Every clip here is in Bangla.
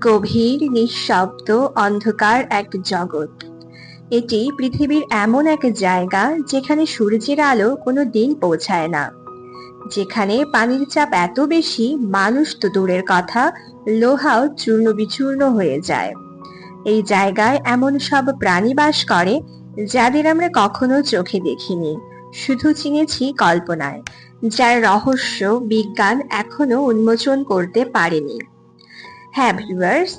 গভীর, নিঃশব্দ, অন্ধকার এক জগৎ। এটি পৃথিবীর এমন এক জায়গা যেখানে সূর্যের আলো কোনো দিন পৌঁছায় না। যেখানে পানির চাপ এত বেশি, মানুষ তো দূরের কথা, লোহাও চূর্ণ বিচূর্ণ হয়ে যায়। এই জায়গায় এমন সব প্রাণী বাস করে, যাদের আমরা কখনো চোখে দেখিনি। শুধু চিনেছি কল্পনায়, যার রহস্য, বিজ্ঞান এখনও উন্মোচন করতে পারেনি। হ্যাঁ ভিউয়ার্স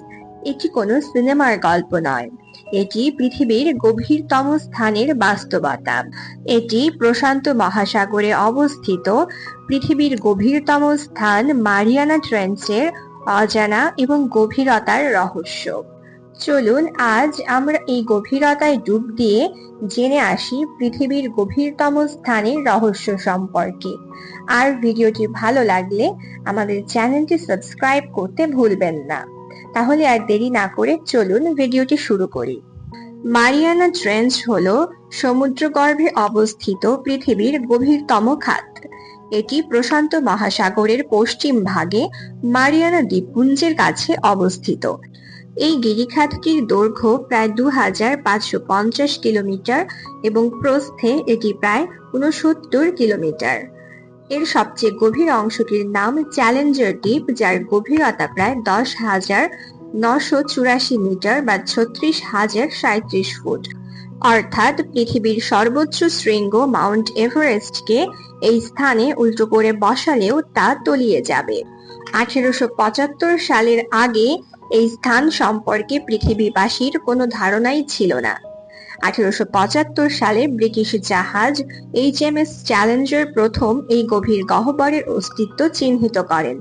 এটি কোনো সিনেমার গল্প নয়। এটি পৃথিবীর গভীরতম স্থানের বাস্তবতা। এটি প্রশান্ত মহাসাগরে অবস্থিত পৃথিবীর গভীরতম স্থান মারিয়ানা ট্রেঞ্চের অজানা এবং গভীরতার রহস্য। চলুন আজ আমরা এই গভীরতায় ডুব দিয়ে জেনে আসি পৃথিবীর গভীরতম স্থানের রহস্য সম্পর্কে। আর ভিডিওটি ভালো লাগলে আমাদের চ্যানেলটি সাবস্ক্রাইব করতে ভুলবেন না। তাহলে আর দেরি না করে চলুন ভিডিওটি শুরু করি। মারিয়ানা ট্রেঞ্চ হল সমুদ্রগর্ভে অবস্থিত পৃথিবীর গভীরতম খাত। এটি প্রশান্ত মহাসাগরের পশ্চিম ভাগে মারিয়ানা দ্বীপপুঞ্জের কাছে অবস্থিত। এই গিরিখাতটির দৈর্ঘ্য প্রায় দু হাজার পাঁচশো পঞ্চাশ কিলোমিটার এবং প্রস্থে এটি প্রায় উনসত্তর কিলোমিটার। এর সবচেয়ে গভীর অংশটির নাম চ্যালেঞ্জার দ্বীপ, যার গভীরতা প্রায় দশ হাজার নশো চুরাশি মিটার বা ছত্রিশ হাজার সাঁত্রিশ ফুট। অর্থাৎ পৃথিবীর সর্বোচ্চ শৃঙ্গ মাউন্ট এভারেস্টকে এই স্থানে উল্টো করে বসালেও তা তলিয়ে যাবে। আঠেরোশো পঁচাত্তর সালের আগে এই স্থান সম্পর্কে পৃথিবীবাসীর কোনো ধারণাই ছিল না। আঠেরোশো পঁচাত্তর সালে ব্রিটিশ জাহাজ এইচ এম এস চ্যালেঞ্জার প্রথম এই গভীর গহ্বরের অস্তিত্ব চিহ্নিত করেন।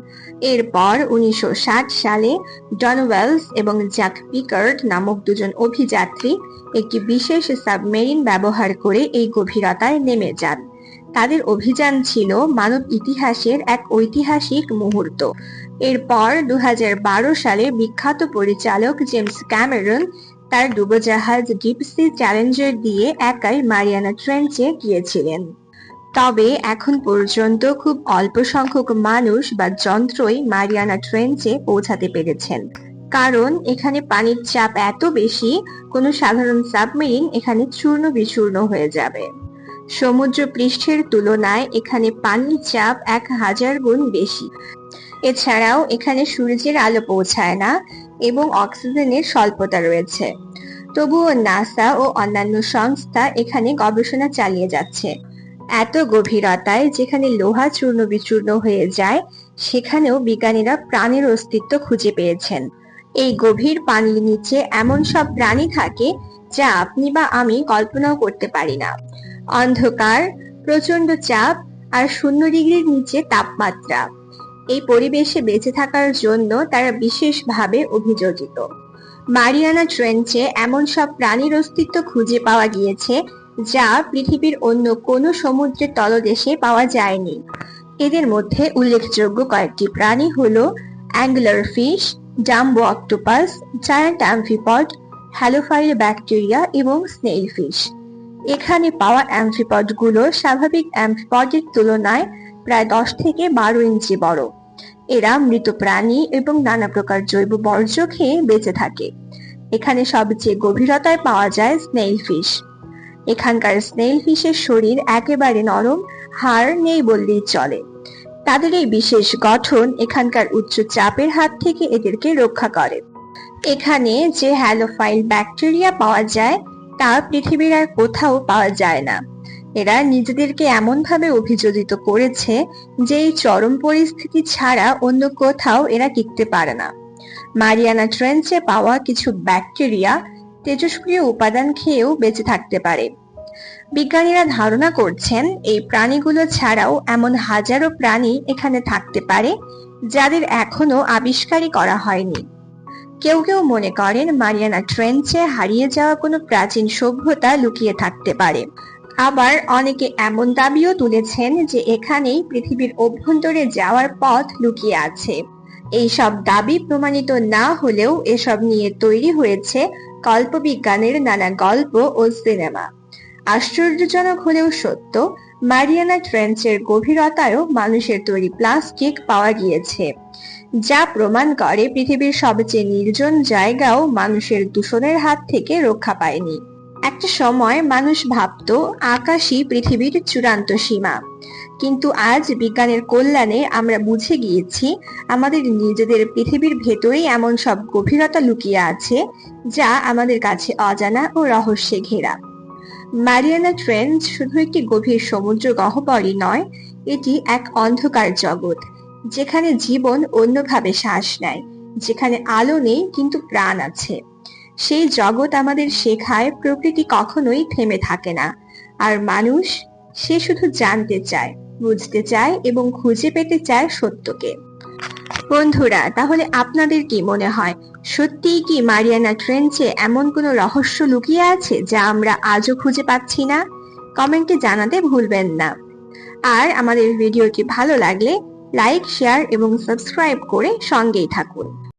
এরপর উনিশশো ষাট সালে জন ওয়েলস এবং জ্যাক পিকার্ড নামক দুজন অভিযাত্রী একটি বিশেষ সাবমেরিন ব্যবহার করে এই গভীরতায় নেমে যান। তাদের অভিযান ছিল মানব ইতিহাসের এক ঐতিহাসিক মুহূর্ত। এরপর দু হাজার বারো সালে বিখ্যাত পরিচালক জেমস ক্যামেরন তার ডুবোজাহাজ ডিপসি চ্যালেঞ্জার দিয়ে একাই মারিয়ানা ট্রেঞ্চে গিয়েছিলেন। তবে এখন পর্যন্ত খুব অল্প সংখ্যক মানুষ বা যন্ত্রই মারিয়ানা ট্রেঞ্চে পৌঁছাতে পেরেছেন। কারণ এখানে পানির চাপ এত বেশি, কোনো সাধারণ সাবমেরিন এখানে চূর্ণ বিচূর্ণ হয়ে যাবে। সমুদ্র পৃষ্ঠের তুলনায় এখানে পানির চাপ এক হাজার গুণ বেশি। এছাড়াও এখানে সূর্যের আলো পৌঁছায় না এবং অক্সিজেনের স্বল্পতা রয়েছে। তবুও নাসা ও অন্যান্য সংস্থা এখানে গবেষণা চালিয়ে যাচ্ছে। এত গভীরতায় যেখানে লোহা চূর্ণ বিচূর্ণ হয়ে যায়, সেখানেও বিজ্ঞানীরা প্রাণের অস্তিত্ব খুঁজে পেয়েছেন। এই গভীর পানির নিচে এমন সব প্রাণী থাকে যা আপনি বা আমি কল্পনাও করতে পারি না। অন্ধকার প্রচণ্ড চাপ আর শূন্য ডিগ্রির নিচে তাপমাত্রা। এই পরিবেশে বেঁচে থাকার জন্য তারা বিশেষভাবে অভিযোজিত। মারিয়ানা ট্রেঞ্চে এমন সব প্রাণীর অস্তিত্ব খুঁজে পাওয়া গিয়েছে, যা পৃথিবীর অন্য কোনো সমুদ্রের তলদেশে পাওয়া যায়নি। এদের মধ্যে উল্লেখযোগ্য কয়েকটি প্রাণী হল angler fish Dumbo octopus, giant amphipod, halophile bacteria এবং স্নেইল ফিশ। এখানে পাওয়া অ্যামফিপডগুলো স্বাভাবিক অ্যামফিপডের তুলনায় প্রায় দশ থেকে বারো ইঞ্চি বড়। এরা মৃত প্রাণী এবং নানা প্রকার জৈব বর্জ্য খেয়ে বেঁচে থাকে। এখানে সবচেয়ে গভীরতায় পাওয়া যায় স্নেইল ফিশ এখানকার স্নেইল ফিশের শরীর একেবারে নরম, হাড় নেই বললেই চলে। তাদের এই বিশেষ গঠন এখানকার উচ্চ চাপের হাত থেকে এদেরকে রক্ষা করে। এখানে যে হ্যালোফাইল ব্যাকটেরিয়া পাওয়া যায়, তা পৃথিবীর আর কোথাও পাওয়া যায় না। এরা নিজেদেরকে এমনভাবে অভিযোজিত করেছে যে এই চরম পরিস্থিতি ছাড়া অন্য কোথাও এরা টিকতে পারে না। মারিয়ানা ট্রেঞ্চে পাওয়া কিছু ব্যাকটেরিয়া তেজস্ক্রিয় উপাদান খেয়েও বেঁচে থাকতে পারে। বিজ্ঞানীরা ধারণা করছেন, এই প্রাণীগুলো ছাড়াও এমন হাজারো প্রাণী এখানে থাকতে পারে, যাদের এখনও আবিষ্কারই করা হয়নি। কেউ কেউ মনে করেন, মারিয়ানা ট্রেঞ্চে হারিয়ে যাওয়া কোনো প্রাচীন সভ্যতা লুকিয়ে থাকতে পারে। আবার অনেকে এমন দাবিও তুলেছেন যে এখানেই পৃথিবীর অভ্যন্তরে যাওয়ার পথ লুকিয়ে আছে। এই সব দাবি প্রমাণিত না হলেও এসব নিয়ে তৈরি হয়েছে কল্পবিজ্ঞানের নানা গল্প ও সিনেমা। আশ্চর্যজনক হলেও সত্য, মারিয়ানা ট্রেঞ্চের গভীরতায়ও মানুষের তৈরি প্লাস্টিক পাওয়া গিয়েছে, যা প্রমাণ করে পৃথিবীর সবচেয়ে নির্জন জায়গাও মানুষের দূষণের হাত থেকে রক্ষা পায়নি। একটা সময় মানুষ ভাবতো, আকাশই পৃথিবীর চূড়ান্ত সীমা। কিন্তু আজ বিজ্ঞানের কল্যাণে আমরা বুঝে গিয়েছি, আমাদের নিজেদের পৃথিবীর ভেতরেই এমন সব গভীরতা লুকিয়ে আছে, যা আমাদের কাছে অজানা ও রহস্যে ঘেরা। মারিয়ানা ট্রেঞ্চ শুধু একটি গভীর সমুদ্র গহ্বরই নয়, এটি এক অন্ধকার জগৎ, যেখানে জীবন অন্যভাবে শ্বাস নেয়, যেখানে আলো নেই কিন্তু প্রাণ আছে। সেই জগৎ আমাদের শেখায় প্রকৃতি কখনোই থেমে থাকে না। আর মানুষ, সে শুধু জানতে চায়, বুঝতে চায় এবং খুঁজে পেতে চায় সত্যকে। বন্ধুরা, তাহলে আপনাদের কি মনে হয়? সত্যিই কি মারিয়ানা ট্রেঞ্চে এমন কোনো রহস্য লুকিয়ে আছে যা আমরা আজও খুঁজে পাচ্ছি না? কমেন্টে জানাতে ভুলবেন না। আর আমাদের ভিডিওটি ভালো লাগলে লাইক, শেয়ার এবং সাবস্ক্রাইব করে সঙ্গেই থাকুন।